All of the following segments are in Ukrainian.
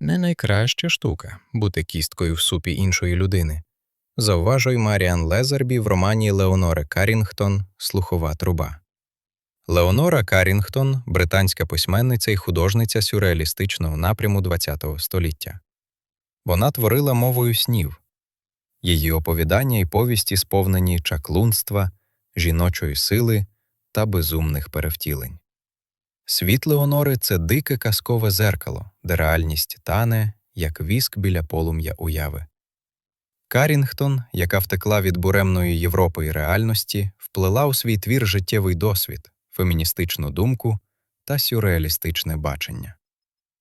Не найкраща штука бути кісткою в супі іншої людини. Зауважує Маріан Лезербі в романі Леонори Карінгтон Слухова труба. Леонора Карінгтон британська письменниця і художниця сюрреалістичного напряму ХХ століття. Вона творила мовою снів. Її оповідання і повісті сповнені чаклунства, жіночої сили та безумних перевтілень. Світ Леонори це дике казкове зеркало, де реальність тане, як віск біля полум'я уяви. Карінгтон, яка втекла від буремної Європи і реальності, вплела у свій твір життєвий досвід, феміністичну думку та сюрреалістичне бачення.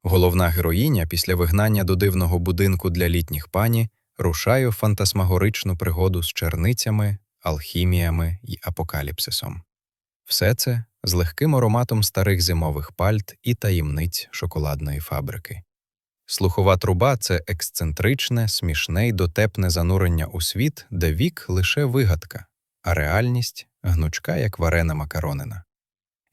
Головна героїня після вигнання до дивного будинку для літніх пані рушає у фантасмагоричну пригоду з черницями, алхіміями і апокаліпсисом. Все це з легким ароматом старих зимових пальт і таємниць шоколадної фабрики. Слухова труба це ексцентричне, смішне й дотепне занурення у світ, де вік лише вигадка, а реальність гнучка, як варена макаронина.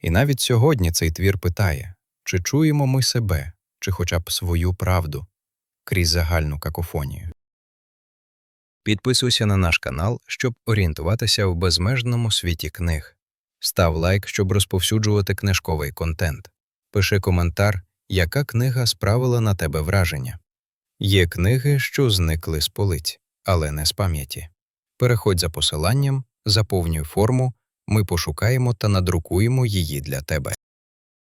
І навіть сьогодні цей твір питає, чи чуємо ми себе, чи хоча б свою правду крізь загальну какофонію. Підписуйся на наш канал, щоб орієнтуватися в безмежному світі книг. Став лайк, щоб розповсюджувати книжковий контент. Пиши коментар, яка книга справила на тебе враження. Є книги, що зникли з полиць, але не з пам'яті. Переходь за посиланням, заповнюй форму, ми пошукаємо та надрукуємо її для тебе.